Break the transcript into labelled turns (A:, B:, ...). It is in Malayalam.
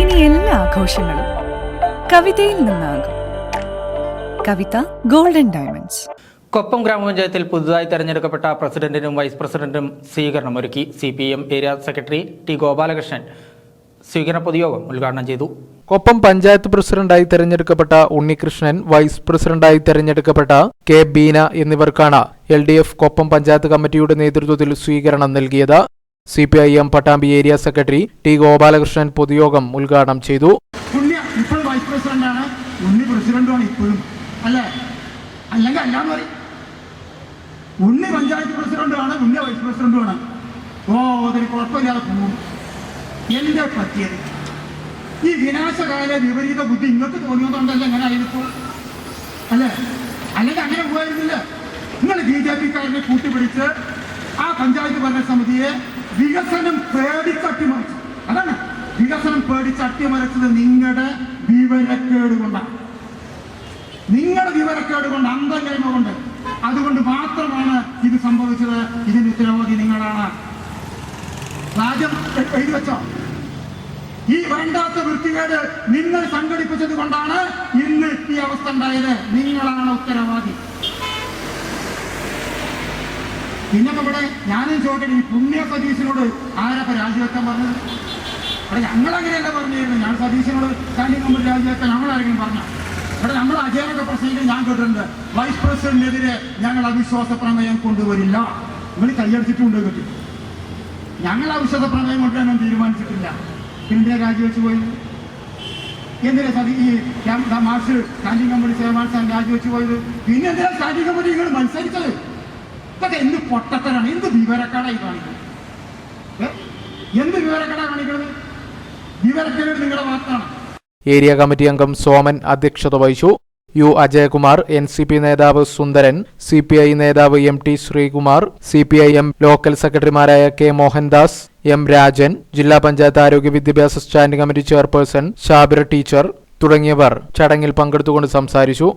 A: ഇനി എല്ലാ ആഘോഷങ്ങളും കവിതയിൽ നിന്നാകും. കവിത ഗോൾഡൻ ഡയമണ്ട്സ്
B: കൊപ്പം ഗ്രാമപഞ്ചായത്തിൽ പുതുതായി തെരഞ്ഞെടുക്കപ്പെട്ട പ്രസിഡന്റിനും വൈസ് പ്രസിഡന്റിനും സ്വീകരണം ഒരുക്കി C P M area secretary T Gopalakrishnan സ്വീകരണ പൊതുയോഗം ഉദ്ഘാടനം ചെയ്തു.
C: കൊപ്പം പഞ്ചായത്ത് പ്രസിഡന്റായി തെരഞ്ഞെടുക്കപ്പെട്ട ഉണ്ണികൃഷ്ണൻ വൈസ് പ്രസിഡന്റായി തെരഞ്ഞെടുക്കപ്പെട്ട കെ ബീന എന്നിവർക്കാണ് L D F Koppam panchayat കമ്മിറ്റിയുടെ നേതൃത്വത്തിൽ സ്വീകരണം നൽകിയത്. C P I M Pattambi area secretary T Gopalakrishnan പൊതുയോഗം ഉദ്ഘാടനം ചെയ്തു.
D: ഇപ്പോഴും വൈസ് ഉണ്ണി ഉണ്ണി പഞ്ചായത്ത് ഉണ്ണി വൈസ് ഓ ഈ വിനാശകാല വിപരീത ബുദ്ധി ഇങ്ങോട്ട് തോന്നിയതുകൊണ്ടല്ല എങ്ങനെ ആയിരിക്കും അല്ലേ? അല്ലെങ്കിൽ അങ്ങനെ പോയിരുന്നില്ല നിങ്ങൾ ബി ജെ പിക്കാരനെ ആ പഞ്ചായത്ത് ഭരണസമിതിയെ വികസനം പേടിച്ചട്ടിമറിച്ചു അതാണ് വികസനം പേടിച്ചട്ടിമറിച്ചത് നിങ്ങളുടെ വിവരക്കേട് കൊണ്ടാണ് നിങ്ങളുടെ വിവരക്കേട് കൊണ്ട് അന്തല്ലായ്മ കൊണ്ട്. അതുകൊണ്ട് മാത്രമാണ് ഇത് സംഭവിച്ചത്. ഇതിന് ഉത്തരവാദി നിങ്ങളാണ്. രാജ്യം എഴുതി വെച്ചോ. ഈ വേണ്ടാത്ത വൃത്തികേട് നിങ്ങൾ സംഘടിപ്പിച്ചത് കൊണ്ടാണ് ഇന്ന് ഈ അവസ്ഥ ഉണ്ടായത്. നിങ്ങളാണ് ഉത്തരവാദി. പിന്നെ ഇവിടെ ഞാനും ചോദിക്കട്ടെ ഈ പുണ്യ സതീശനോട് ആരപ്പ രാജിവെക്കാൻ പറഞ്ഞത് അവിടെ ഞങ്ങൾ അങ്ങനെയല്ല പറഞ്ഞിരുന്നു ഞാൻ സതീശനോട് കാര്യം നമ്മൾ രാജിവെക്കാൻ ഞങ്ങൾ ആരെങ്കിലും പറഞ്ഞു? ഇവിടെ നമ്മൾ അജയനൊക്കെ പ്രസംഗിക്കാൻ ഞാൻ കേട്ടിട്ടുണ്ട്. വൈസ് പ്രസിഡന്റിനെതിരെ ഞങ്ങൾ അവിശ്വാസ പ്രമേയം കൊണ്ടുവരില്ല. ഇവർ കൈയടിച്ചിട്ടുണ്ട് കേട്ടു ഞങ്ങൾ അവിശ്വാസ പ്രമേയം കൊണ്ടുവരാൻ തീരുമാനിച്ചിട്ടില്ല. പിന്നെ രാജിവെച്ച് പോയി എന്തിനാ സതി ഈ മാർഷ് സ്റ്റാൻഡിംഗ് കമ്മിറ്റി ചെയർമാൻ രാജിവെച്ച് പോയത്? പിന്നെ എന്തിനാ സ്റ്റാൻഡിംഗ് കമ്മിറ്റി നിങ്ങൾ മത്സരിച്ചത്? ഇതൊക്കെ എന്ത് പൊട്ടത്തരാണ്? എന്ത് വിവരക്കടായി കാണിക്കുന്നത്? എന്ത് വിവരക്കട കാണിക്കുന്നത് വിവരക്കേട് നിങ്ങളുടെ മാത്രമാണ്
C: ഏരിയ കമ്മിറ്റി അംഗം സോമൻ അധ്യക്ഷത വഹിച്ചു. U Ajayakumar N C P നേതാവ് സുന്ദരൻ സി പി ഐ നേതാവ് M T Sreekumar C P I M local സെക്രട്ടറിമാരായ കെ മോഹൻദാസ് എം രാജൻ ജില്ലാ പഞ്ചായത്ത് ആരോഗ്യ വിദ്യാഭ്യാസ standing committee chairperson Shabira teacher തുടങ്ങിയവർ ചടങ്ങിൽ പങ്കെടുത്തുകൊണ്ട് സംസാരിച്ചു.